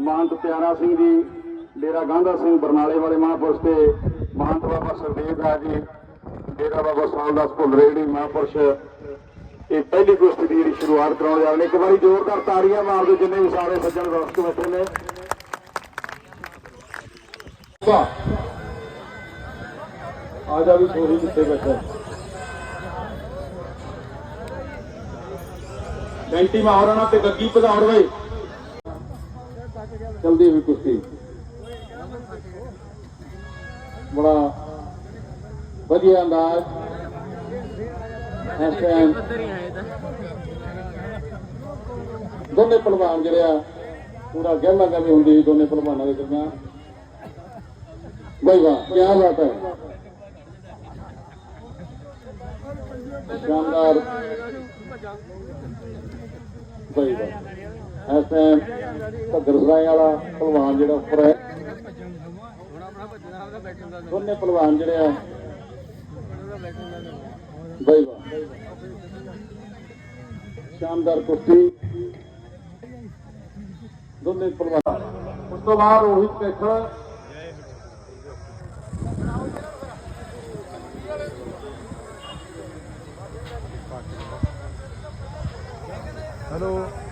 ਮਹੰਤ ਪਿਆਰਾ ਸਿੰਘ ਜੀ, ਡੇਰਾ ਗਾਂਧਾ ਸਿੰਘ ਬਰਨਾਲੇ ਵਾਲੇ ਮਹਾਂਪੁਰਸ਼ ਤੇ ਮਹੰਤ ਬਾਬਾ ਸਰਦੇਵ ਦਾ ਜੀ, ਡੇਰਾ ਬਾਬਾ ਸਾਲਦਾਸ ਭੁੱਲਰੇੜੀ ਮਹਾਂਪੁਰਸ਼। ਇਹ ਪਹਿਲੀ ਕੁਸ਼ਤੀ ਦੀ ਸ਼ੁਰੂਆਤ ਕਰਾਉਣ ਜਾ ਰਹੇ ਨੇ। ਇੱਕ ਵਾਰੀ ਜ਼ੋਰਦਾਰ ਤਾੜੀਆਂ ਮਾਰ ਦਿਓ ਜਿੰਨੇ ਵੀ ਸਾਰੇ ਸੱਜਣ ਦੋਸਤ ਬੈਠੇ ਨੇ। ਵਾਹ ਆ ਜਾ ਵੀ ਸੋਹੀ ਕਿੱਥੇ ਬੈਠਾ। ਬੈਂਟੀ ਮਾਹੌਰਾਣਾ ਤੇ ਗੱਗੀ ਪਧਾਉਣ ਵੇ ਜਲਦੀ ਹੋਈ ਕੁਸ਼ਤੀ ਬੜਾ ਵਧੀਆ ਅੰਦਾਜ਼। ਇਸ ਟਾਈਮ ਦੋਨੇ ਪਹਿਲਵਾਨ ਜਿਹੜੇ ਆ, ਪੂਰਾ ਗਹਿਮਾ ਗਹਿਮੀ ਹੁੰਦੀ ਦੋਨੇ ਪਹਿਲਵਾਨਾਂ ਦੇ ਦਰਮਿਆਨ। ਬਈ ਵਾਹ ਕੀ ਬਾਤ ਹੈ। ਸ਼ਾਨਦਾਰ। ਬਈ ਵਾਹ। ਇਸ ਟਾਈਮ ਘੱਗਰ ਸਰਾਏ ਵਾਲਾ ਪਹਿਲਵਾਨ ਜਿਹੜਾ ਉੱਪਰ ਹੈ। ਦੋਨੇ ਪਹਿਲਵਾਨ ਜਿਹੜੇ ਆ। ਬਈ ਵਾਹ। ਸ਼ਾਨਦਾਰ ਕੁਸ਼ਤੀ। ਦੋਨੇ ਪਹਿਲਵਾਨ ਉਸ ਤੋਂ ਬਾਅਦ ਰੋਹਿਤ ਪੇਖਰ Hello.